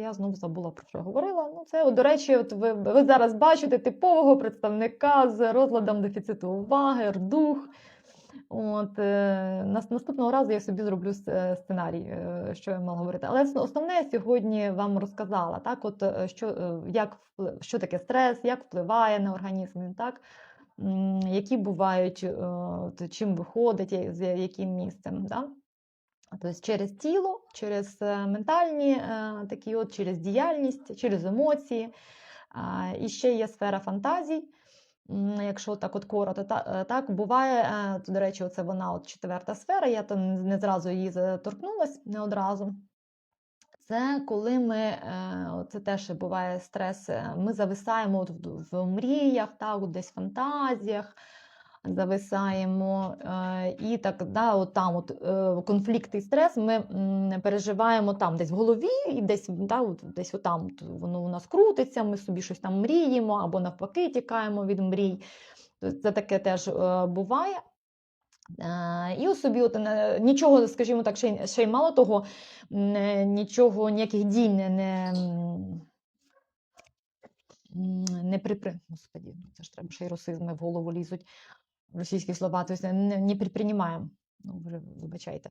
я знову забула про що говорила. Ну, це, до речі, от ви, ви зараз бачите типового представника з розладом дефіциту уваги, рдух. От, е, нас- наступного разу я собі зроблю е, сценарій, е, що я мала говорити. Але основне я сьогодні вам розказала, так, от, що, е, як, що таке стрес, як впливає на організм, так, які бувають, е, чим виходить, з яким місцем. Да? Тобто через тіло, через е, ментальні е, такі от, через діяльність, через емоції. І ще є сфера фантазій. Якщо так от коротко, е, так буває, е, то, до речі, це вона от четверта сфера, я то не зразу її торкнулась, не одразу. Це коли ми, е, це теж буває стрес, е, ми зависаємо от в, мріях, так, десь в фантазіях, зависаємо. І так, да, от там от, е, конфлікт і стрес ми переживаємо там, десь в голові, і десь, да, от, десь отам от воно у нас крутиться, ми собі щось там мріємо, або навпаки тікаємо від мрій. Це таке теж е, буває. Е, І собі от, нічого, скажімо так, ще, й- ще й мало того, нічого, ніяких дій не, не, не припри... Господі, ну це ж треба ще й русизми в голову лізуть, російські слова, тобто не, не предприймаємо. Ну, вже вибачайте.